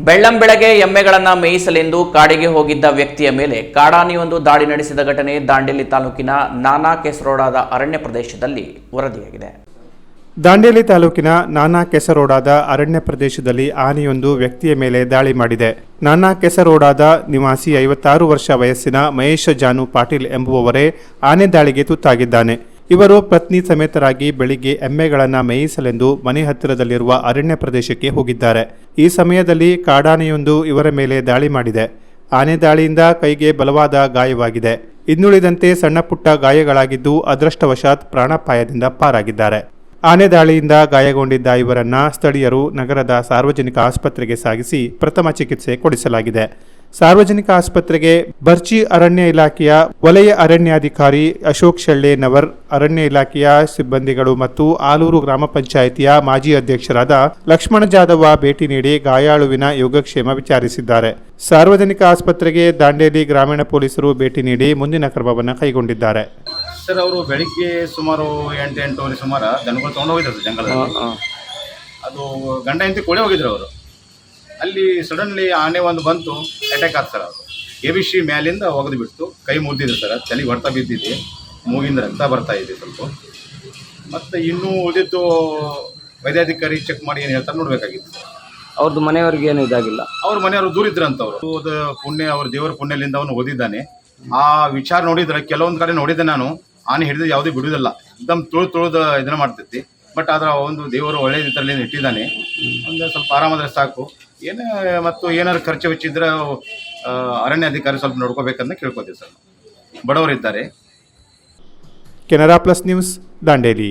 ಬೆಳ್ಳಂ ಬೆಳಗ್ಗೆ ಎಮ್ಮೆಗಳನ್ನು ಮೇಯಿಸಲೆಂದು ಕಾಡಿಗೆ ಹೋಗಿದ್ದ ವ್ಯಕ್ತಿಯ ಮೇಲೆ ಕಾಡಾನೆಯೊಂದು ದಾಳಿ ನಡೆಸಿದ ಘಟನೆ ದಾಂಡೇಲಿ ತಾಲೂಕಿನ ನಾನಾ ಕೆಸರೋಡಾದ ಅರಣ್ಯ ಪ್ರದೇಶದಲ್ಲಿ ವರದಿಯಾಗಿದೆ. ದಾಂಡೇಲಿ ತಾಲೂಕಿನ ನಾನಾ ಕೆಸರೋಡಾದ ಅರಣ್ಯ ಪ್ರದೇಶದಲ್ಲಿ ಆನೆಯೊಂದು ವ್ಯಕ್ತಿಯ ಮೇಲೆ ದಾಳಿ ಮಾಡಿದೆ. ನಾನಾ ಕೆಸರೋಡಾದ ನಿವಾಸಿ ಐವತ್ತಾರು ವರ್ಷ ವಯಸ್ಸಿನ ಮಹೇಶ ಜಾನು ಪಾಟೀಲ್ ಎಂಬುವವರೇ ಆನೆ ದಾಳಿಗೆ ತುತ್ತಾಗಿದ್ದಾನೆ. ಇವರು ಪತ್ನಿ ಸಮೇತರಾಗಿ ಬೆಳಿಗ್ಗೆ ಎಮ್ಮೆಗಳನ್ನು ಮೇಯಿಸಲೆಂದು ಮನೆ ಹತ್ತಿರದಲ್ಲಿರುವ ಅರಣ್ಯ ಪ್ರದೇಶಕ್ಕೆ ಹೋಗಿದ್ದಾರೆ. ಈ ಸಮಯದಲ್ಲಿ ಕಾಡಾನೆಯೊಂದು ಇವರ ಮೇಲೆ ದಾಳಿ ಮಾಡಿದೆ. ಆನೆ ದಾಳಿಯಿಂದ ಕೈಗೆ ಬಲವಾದ ಗಾಯವಾಗಿದೆ. ಇನ್ನುಳಿದಂತೆ ಸಣ್ಣ ಪುಟ್ಟ ಗಾಯಗಳಾಗಿದ್ದು ಅದೃಷ್ಟವಶಾತ್ ಪ್ರಾಣಾಪಾಯದಿಂದ ಪಾರಾಗಿದ್ದಾರೆ. ಆನೆ ದಾಳಿಯಿಂದ ಗಾಯಗೊಂಡಿದ್ದ ಇವರನ್ನ ಸ್ಥಳೀಯರು ನಗರದ ಸಾರ್ವಜನಿಕ ಆಸ್ಪತ್ರೆಗೆ ಸಾಗಿಸಿ ಪ್ರಥಮ ಚಿಕಿತ್ಸೆ ಕೊಡಿಸಲಾಗಿದೆ. ಸಾರ್ವಜನಿಕ ಆಸ್ಪತ್ರೆಗೆ ಬರ್ಚಿ ಅರಣ್ಯ ಇಲಾಖೆಯ ವಲಯ ಅರಣ್ಯಾಧಿಕಾರಿ ಅಶೋಕ್ ಶೆಳ್ಳೆ ನವರ್ ಅರಣ್ಯ ಇಲಾಖೆಯ ಸಿಬ್ಬಂದಿಗಳು ಮತ್ತು ಆಲೂರು ಗ್ರಾಮ ಪಂಚಾಯಿತಿಯ ಮಾಜಿ ಅಧ್ಯಕ್ಷರಾದ ಲಕ್ಷ್ಮಣ ಜಾಧವ ಭೇಟಿ ನೀಡಿ ಗಾಯಾಳುವಿನ ಯೋಗಕ್ಷೇಮ ವಿಚಾರಿಸಿದ್ದಾರೆ. ಸಾರ್ವಜನಿಕ ಆಸ್ಪತ್ರೆಗೆ ದಾಂಡೇಲಿ ಗ್ರಾಮೀಣ ಪೊಲೀಸರು ಭೇಟಿ ನೀಡಿ ಮುಂದಿನ ಕ್ರಮವನ್ನು ಕೈಗೊಂಡಿದ್ದಾರೆ. ಸರ್ ಅವರು ಬೆಳಿಗ್ಗೆ ಸುಮಾರು ಎಂಟು ಎಂಟೂವರೆ ಸುಮಾರು ದನಗಳು ತೊಗೊಂಡು ಹೋಗಿದ್ರು ಜಂಗಲದಲ್ಲಿ. ಅದು ಗಂಡ ಹೆಂಡತಿ ಕೊಳೆ ಹೋಗಿದ್ರು ಅವರು. ಅಲ್ಲಿ ಸಡನ್ಲಿ ಆನೆ ಒಂದು ಬಂತು ಅಟ್ಯಾಕ್ ಆಯ್ತು ಸರ್ ಅದು ಸಿ ಮ್ಯಾಲಿಂದ ಒಗೆದು ಬಿಡ್ತು ಕೈ ಮುರಿದಿದೆ ಸರ್ ತಲೆಗೆ ಹೊಡೆತ ಬಿದ್ದಿದೆ ಮೂಗಿಂದ ರಕ್ತ ಬರ್ತಾ ಇದೆ ಸ್ವಲ್ಪ. ಮತ್ತು ಇನ್ನೂ ಉಳಿದಿದ್ದು ವೈದ್ಯಾಧಿಕಾರಿ ಚೆಕ್ ಮಾಡಿ ಏನು ಹೇಳ್ತಾರೆ ನೋಡಬೇಕಾಗಿತ್ತು ಅವ್ರದ್ದು ಮನೆಯವ್ರಿಗೆ ಏನು ಇದಾಗಿಲ್ಲ. ಅವ್ರ ಮನೆಯವರು ದೂರಿದ್ರಂತವ್ರು ಅದು ಪುಣ್ಯ ಅವ್ರ ದೇವರ ಪುಣ್ಯಲಿಂದ ಅವನು ಓದಿದ್ದಾನೆ. ಆ ವಿಚಾರ ನೋಡಿದ್ರೆ ಕೆಲವೊಂದು ಕಡೆ ನೋಡಿದ್ದೆ ನಾನು ಆನೆ ಹಿಡಿದು ಯಾವುದೇ ಬಿಡುವುದಿಲ್ಲ ದಮ್ ತುಳು ತುಳಿದು ಇದನ್ನ ಮಾಡ್ತೈತಿ ಬಟ್ ಅದರ ಒಂದು ದೇವರು ಒಳ್ಳೆಯ ಇದರಲ್ಲಿ ಇಟ್ಟಿದ್ದಾನೆ. ಒಂದು ಸ್ವಲ್ಪ ಆರಾಮಾದ್ರೆ ಸಾಕು. ಏನೇ ಮತ್ತು ಏನಾದ್ರು ಖರ್ಚು ಹೆಚ್ಚಿದ್ರೆ ಅರಣ್ಯ ಅಧಿಕಾರಿ ಸ್ವಲ್ಪ ನೋಡ್ಕೋಬೇಕಂತ ಕೇಳ್ಕೊತೀವಿ ಸರ್. ಬಡವರಿದ್ದಾರೆ. Canara plus news Dandeli.